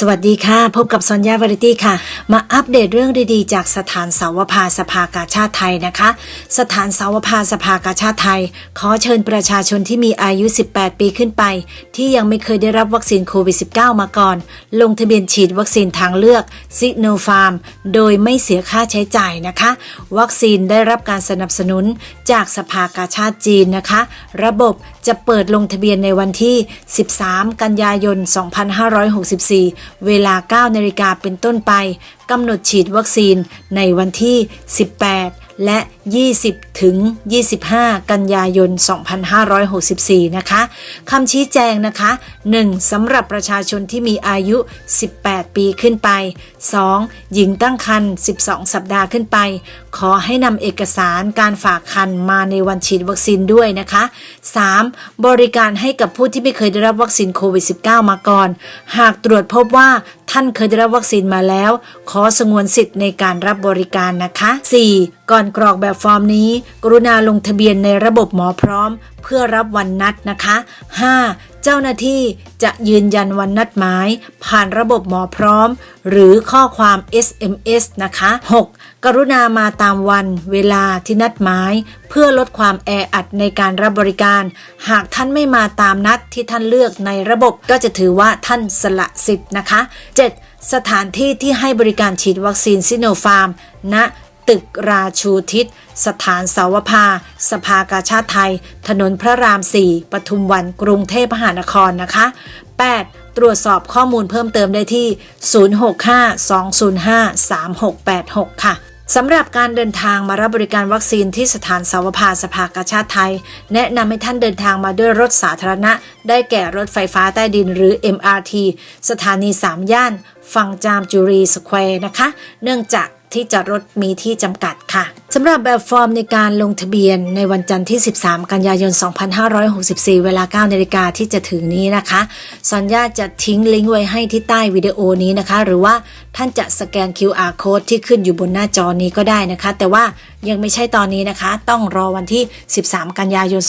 สวัสดีค่ะ พบกับซอนยาวาริตี้ค่ะ มาอัปเดตเรื่องดีๆ จากสถานเสาวภาสภากาชาติไทยนะคะ สถานเสาวภาสภากาชาติไทย ขอเชิญประชาชนที่มีอายุ 18 ปีขึ้นไป ที่ยังไม่เคยได้รับวัคซีนโควิด -19 มาก่อน ลงทะเบียนฉีดวัคซีนทางเลือกซิโนฟาร์ม โดยไม่เสียค่าใช้จ่ายนะคะ วัคซีนได้รับการสนับสนุนจากสภากาชาติจีนนะคะ ระบบ จะเปิดลงทะเบียนในวันที่ 13 กันยายน 2564 เวลา 9 นาฬิกาเป็นต้นไป กำหนดฉีดวัคซีนในวันที่ 18 และ 20 ถึง 25 กันยายน 2564 นะคะคำชี้แจงนะคะ 1. สำหรับประชาชนที่มีอายุ 18 ปีขึ้นไป 2. หญิงตั้งครรภ์12 สัปดาห์ขึ้นไป ขอให้นำเอกสารการฝากคันมาในวันฉีดวัคซีนด้วยนะคะ 3. บริการให้กับผู้ที่ไม่เคยได้รับวัคซีนโควิด -19 มาก่อน หากตรวจพบว่าท่านเคยได้รับวัคซีนมาแล้ว ขอสงวนสิทธิ์ในการรับบริการนะคะ 4. ก่อนกรอกแบบฟอร์มนี้ กรุณาลงทะเบียนในระบบหมอพร้อม เพื่อรับวันนัดนะคะ 5. เจ้าหน้าที่จะยืนยันวันนัดหมาย ผ่านระบบหมอพร้อม หรือข้อความ SMS นะคะ 6. กรุณามาตามวันเวลาที่นัดหมาย เพื่อลดความแออัดในการรับบริการ หากท่านไม่มาตามนัดที่ท่านเลือกในระบบก็จะถือว่าท่านสละสิทธิ์นะคะ 7. สถานที่ที่ให้บริการฉีดวัคซีนซิโนฟาร์มณ ตึกราชูทิศ สถานสาวภา สภากาชาติไทย ถนนพระราม4ปทุมวันกรุงเทพมหานครนะคะ 8. ตรวจสอบข้อมูลเพิ่มเติมได้ที่ 065-205-3686 ค่ะสำหรับการเดินทางมารับบริการวัคซีนที่สถานสาวภาสภากาชาติไทย แนะนำให้ท่านเดินทางมาด้วยรถสาธารณะ ได้แก่รถไฟฟ้าใต้ดินหรือ MRT สถานี 3 ย่านฟังจามจุรีสแควร์นะคะ เนื่องจาก ที่จอดรถมีที่จำกัดค่ะสำหรับแบบฟอร์มในการลงทะเบียนในวันจันทร์ที่ 13 กันยายน 2564 เวลา 9นาฬิกาที่จะถึงนี้นะคะสัญญาจะทิ้งลิงก์ไว้ให้ที่ใต้วิดีโอนี้นะคะ หรือว่าท่านจะสแกน QR code ที่ขึ้นอยู่บนหน้าจอนี้ก็ได้นะคะ แต่ว่ายังไม่ใช่ตอนนี้นะคะ ต้องรอวันที่ 13 กันยายน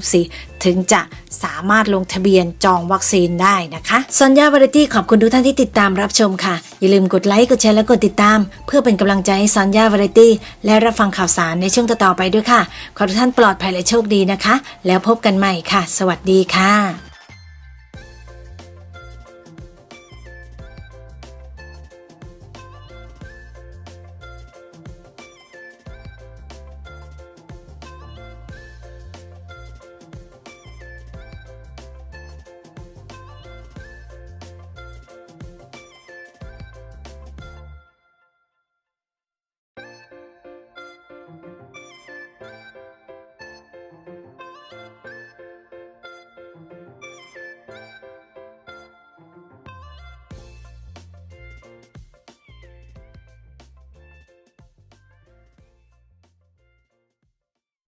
2564 ถึงจะสามารถลงทะเบียนจองวัคซีนได้นะคะสัญญาวาไรตี้ขอบคุณทุกท่านที่ติดตามรับชมค่ะ อย่าลืมกดไลค์กดแชร์และกดติดตาม เพื่อเป็นกำลังใจให้ซอนยาวาไรตี้และรับฟังข่าวสารในช่วงต่อๆไปด้วยค่ะ ขอทุกท่านปลอดภัยและโชคดีนะคะ แล้วพบกันใหม่ค่ะ สวัสดีค่ะ